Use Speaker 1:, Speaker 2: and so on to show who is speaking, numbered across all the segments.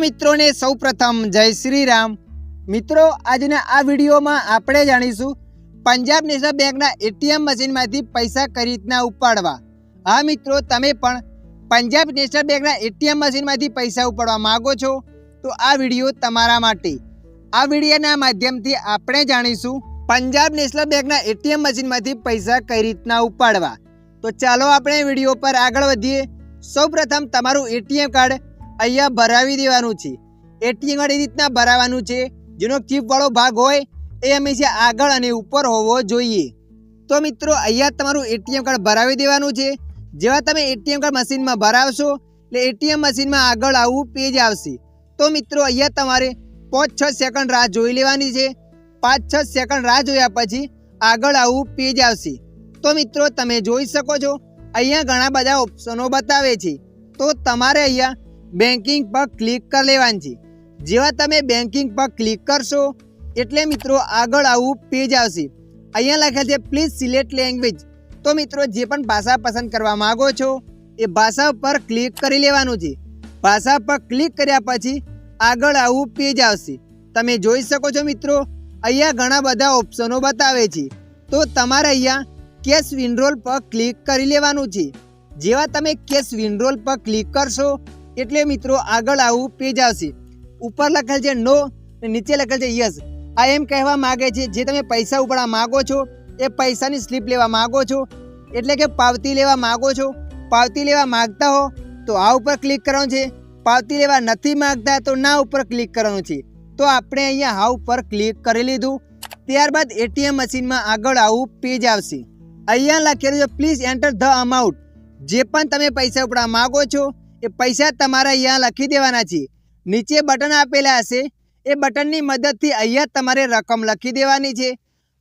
Speaker 1: મિત્રોને સૌ પ્રથમ જય શ્રી રામ. મિત્રો, આજના આ વિડીયોમાં આપણે જાણીશું પંજાબ નેશનલ બેંકના એટીએમ મશીનમાંથી પૈસા કઈ રીતના ઉપાડવા. હા, મિત્રો, તમે પણ પંજાબ નેશનલ બેંકના એટીએમ મશીનમાંથી પૈસા ઉપાડવા માંગો છો, તો આ વીડિયો તમારા માટે. આ વિડીયોના માધ્યમથી આપણે જાણીશું પંજાબ નેશનલ બેંકના એટીએમ મશીનમાંથી પૈસા કઈ રીતના ઉપાડવા. તો ચાલો આપણે વીડિયો પર આગળ વધીએ. સૌપ્રથમ તમારું એટીએમ કાર્ડ અહીંયા ભરાવી દેવાનું છે. એટીએમ કાર્ડ એ રીતના ભરાવાનું છે. જેનો ચીપવાળો ભાગ હોય, એ હંમેશા આગળ અને ઉપર હોવો જોઈએ. તો મિત્રો, અહીંયા તમારું એટીએમ કાર્ડ ભરાવી દેવાનું છે. જેવા તમે એટીએમ કાર્ડ મશીનમાં ભરાવશો, એટલે એટીએમ મશીનમાં આગળ આવું પેજ આવશે. તો મિત્રો, અહીંયા તમારે પાંચ છ સેકન્ડ રાહ જોઈ લેવાની છે. પાંચ છ સેકન્ડ રાહ જોયા પછી આગળ આવું પેજ આવશે. તો મિત્રો, તમે જોઈ શકો છો, અહીંયા ઘણા બધા ઓપ્શનો બતાવે છે. તો તમારે અહીંયા બેન્કિંગ પર ક્લિક કરી લેવાનું. છે જેવા તમે બેન્કિંગ પર ક્લિક કરશો, એટલે મિત્રો આગળ આવું પેજ આવશે. અહીંયા લખેલ છે પ્લીઝ સિલેક્ટ લેંગ્વેજ તો મિત્રો જે પણ ભાષા પસંદ કરવા માંગો છો, એ ભાષા પર ક્લિક કરી લેવાનું છે. ભાષા પર ક્લિક કર્યા પછી આગળ આવું પેજ આવશે. તમે જોઈ શકો છો મિત્રો, અહીંયા ઘણા બધા ઓપ્શનો બતાવે છે. તો તમારે અહીંયા કેશ વિન્ડ્રોલ પર ક્લિક કરી લેવાનું છે. જેવા તમે કેશ વિન્ડ્રોલ પર ક્લિક કરશો એટલે મિત્રો આગળ આવું પેજ આવશે. ઉપર લખેલ છે નો ને નીચે લખેલ છે યસ આ એમ કહેવા માંગે છે, જે તમે પૈસા ઉપાડવા માગો છો, એ પૈસાની સ્લીપ લેવા માંગો છો, એટલે કે પાવતી લેવા માગો છો. પાવતી લેવા માગતા હો, તો આ ઉપર ક્લિક કરવાનું છે. પાવતી લેવા નથી માગતા, તો ના ઉપર ક્લિક કરવાનું છે. તો આપણે અહીંયા હા ઉપર ક્લિક કરી લીધું. ત્યારબાદ એટીએમ મશીનમાં આગળ આવું પેજ આવશે. અહીંયા લખેલું છે પ્લીઝ એન્ટર ધ અમાઉન્ટ જે પણ તમે પૈસા ઉપડા માગો છો એ પૈસા તમારે અહીંયા લખી દેવાના છે. નીચે બટન આપેલા હશે. એ બટનની મદદથી અહીંયા તમારે રકમ લખી દેવાની છે.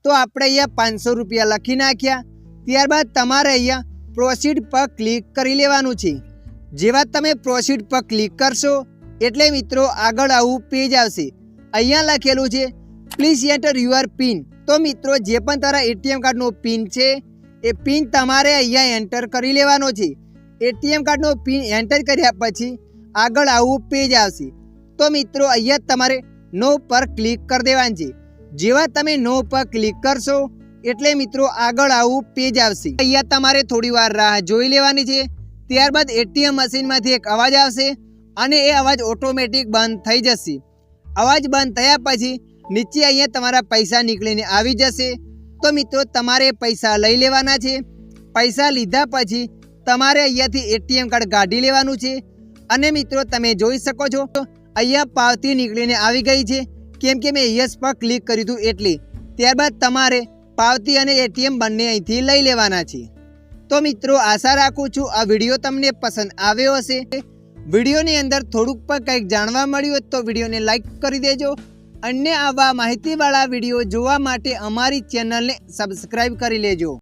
Speaker 1: તો આપણે અહીંયા પાંચસો રૂપિયા લખી નાખ્યા. ત્યારબાદ તમારે અહીંયા પ્રોસીડ પર ક્લિક કરી લેવાનું છે. જેવા તમે પ્રોસીડ પર ક્લિક કરશો, એટલે મિત્રો આગળ આવું પેજ આવશે. અહીંયા લખેલું છે પ્લીઝ એન્ટર યુઆર પિન તો મિત્રો જે પણ તારા એટીએમ કાર્ડનો પિન છે, એ પિન તમારે અહીંયા એન્ટર કરી લેવાનો છે. એટીએમ કાર્ડનો પિન એન્ટર કર્યા પછી આગળ આવું પેજ આવશે. તો મિત્રો, અહીંયા તમારે નો પર ક્લિક કરી દેવાનું છે. જેવા તમે નો પર ક્લિક કરશો, એટલે મિત્રો આગળ આવું પેજ આવશે. અહીંયા તમારે થોડી વાર રાહ જોઈ લેવાની છે. ત્યારબાદ એટીએમ મશીનમાંથી એક અવાજ આવશે અને એ અવાજ ઓટોમેટિક બંધ થઈ જશે. અવાજ બંધ થયા પછી નીચે અહીંયા તમારા પૈસા નીકળીને આવી જશે. તો મિત્રો, તમારે પૈસા લઈ લેવાના છે. પૈસા લીધા પછી તમારે અહીંયાથી એટીએમ કાર્ડ કાઢી લેવાનું છે. અને મિત્રો, તમે જોઈ શકો છો, અહીંયા પાવતી નીકળીને આવી ગઈ છે. કેમ કે મેં યસ પર ક્લિક કર્યું હતું એટલે. ત્યારબાદ તમારે પાવતી અને એટીએમ બંને અહીંથી લઈ લેવાના છે. તો મિત્રો, આશા રાખું છું આ વીડિયો તમને પસંદ આવ્યો હશે. વિડીયોની અંદર થોડુંક પણ કંઈક જાણવા મળ્યું હોય તો વિડીયોને લાઈક કરી દેજો. અન્ય આવા માહિતીવાળા વીડિયો જોવા માટે અમારી ચેનલને સબસ્ક્રાઈબ કરી લેજો.